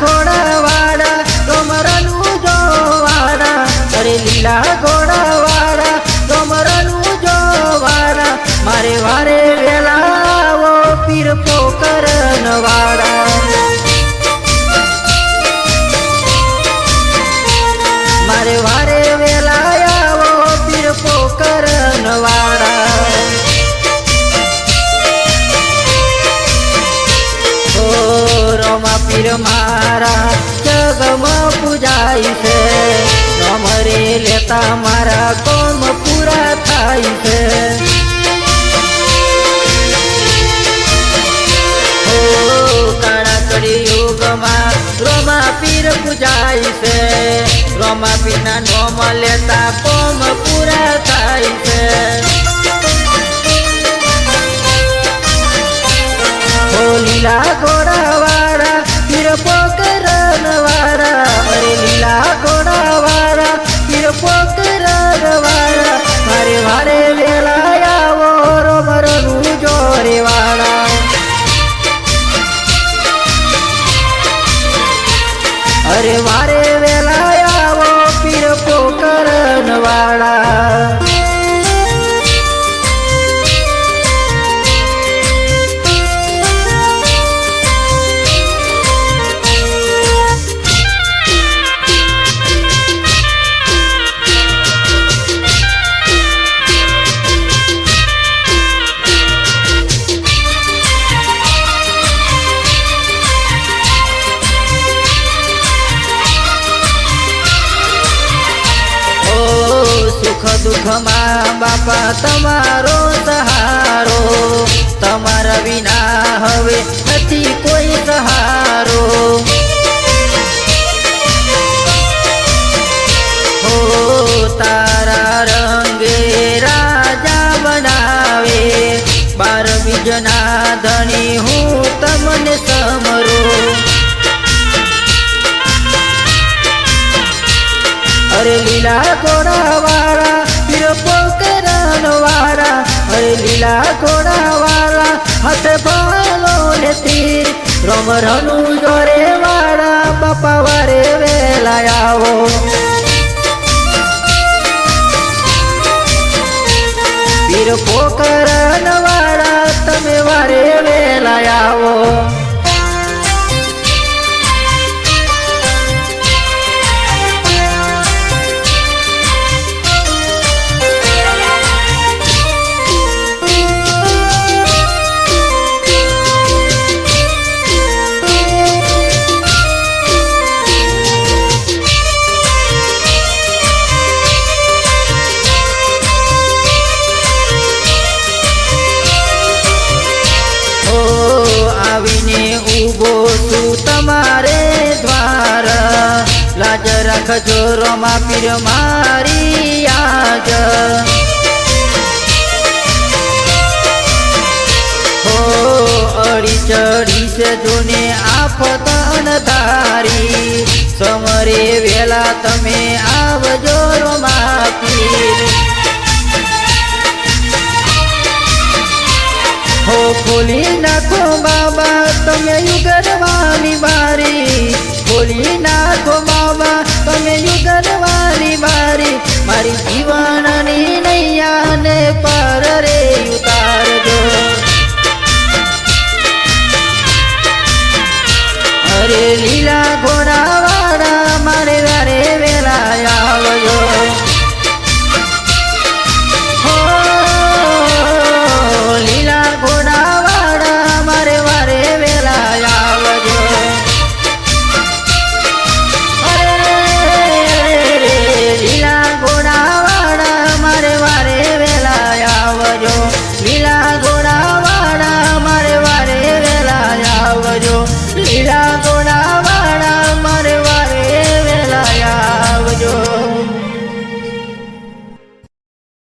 ઘોડાવાળા ડોમરનું જોવાળા અરે લીલા ઘોડાવાળા પૂજાય છે. નમરે લેતા મારા કોમ પૂરા થાય છે. કાળા કડી યુગમાં રોમા પીર પૂજાય છે. રોમા પીરના નોમ લેતા કોમ થાય લીલા ઘોડાવાળા સુખ દુઃખમાં બાપા, તમારો સહારો. તમારા વિના હવે નથી કોઈ સહારો. હો, તારા રંગે રાજા બનાવે. બાર બીજના ધણી અરે લીલા ઘોડાવાળા પીરો પોકરણ વાળા અરે લીલા ઘોડાવાળા, હાથે ભાલો ને તીર. રમરનું જોરે વાળા, બાપા વારે વેલા આવો. પીર વાળા, તમે વારે વેલા આવો. ઊભો છું તમારે દ્વાર. લાજ રાખજો રમા પીર મારી આજ. હો, અડી ચડી છે જોને આફતન ધારી સમરે વેલા તમે આવજો રોમા પીર હો, ખોલી નાખો બાબા તમે યુગરવાની બારી ખોલી નાખો બાબા. તમે યુગરવાની બારી, મારી જીવનની નૈયાને પર રે ઉતારજો. અરે